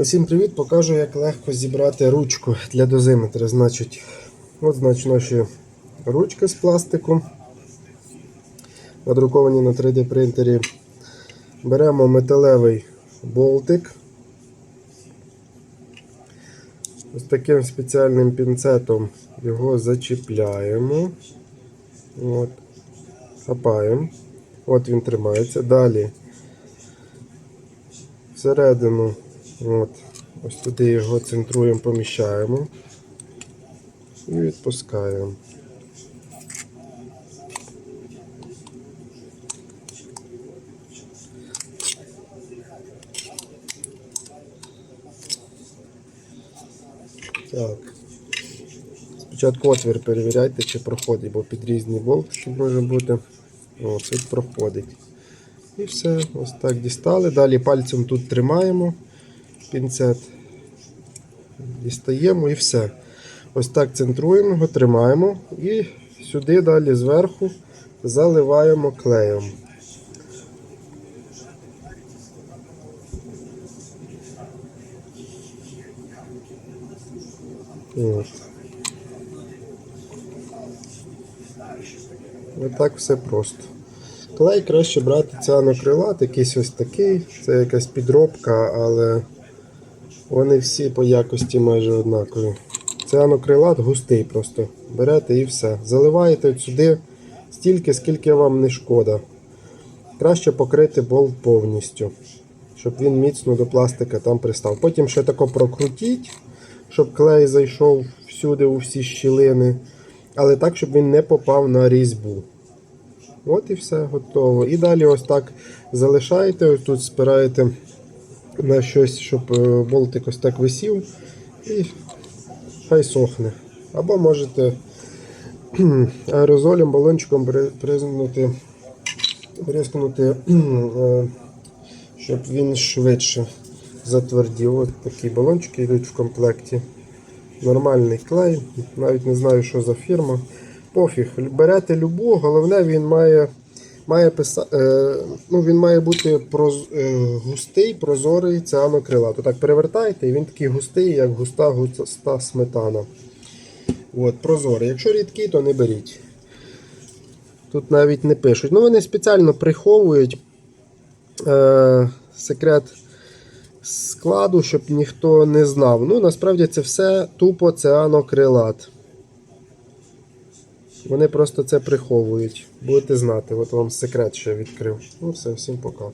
Усім привіт! Покажу, як легко зібрати ручку для дозиметра. Значить, от значить наші ручки з пластику, надруковані на 3D принтері. Беремо металевий болтик. Ось таким спеціальним пінцетом його зачіпляємо. От. Хапаємо. От він тримається. Далі всередину, от, ось туди його центруємо, поміщаємо і відпускаємо. Так. Спочатку отвір перевіряйте, чи проходить, бо під різні болтики може бути. О, тут проходить. І все, ось так дістали. Далі пальцем тут тримаємо пінцет, дістаємо і все. Ось так центруємо його, тримаємо і сюди далі зверху заливаємо клеєм. От. Ось так все просто. Клей краще брати цианокрилат, якийсь ось такий. Це якась підробка, але вони всі по якості майже однакові. Цианокрилат густий просто. Берете і все. Заливаєте сюди стільки, скільки вам не шкода. Краще покрити болт повністю, щоб він міцно до пластика там пристав. Потім ще тако прокрутіть, щоб клей зайшов всюди у всі щілини, але так, щоб він не попав на різьбу. От і все готово. І далі ось так залишаєте, ось тут спираєте на щось, щоб е, болтик ось так висів і хай сохне. Або можете аерозолем, балончиком бри- бризкнути, е, щоб він швидше затвердів. Ось такі балончики йдуть в комплекті. Нормальний клей, навіть не знаю, що за фірма. Пофіг, берете любу, головне він має має, писа, е, ну, він має бути проз, е, густий, прозорий цианокрилат. Отак перевертаєте, і він такий густий, як густа густа сметана. От, прозорий. Якщо рідкий, то не беріть. Тут навіть не пишуть. Ну, вони спеціально приховують е, секрет складу, щоб ніхто не знав. Ну, насправді це все тупо цианокрилат. Вони просто це приховують. Будете знати, от вам секрет ще відкрив. Ну все, всім пока.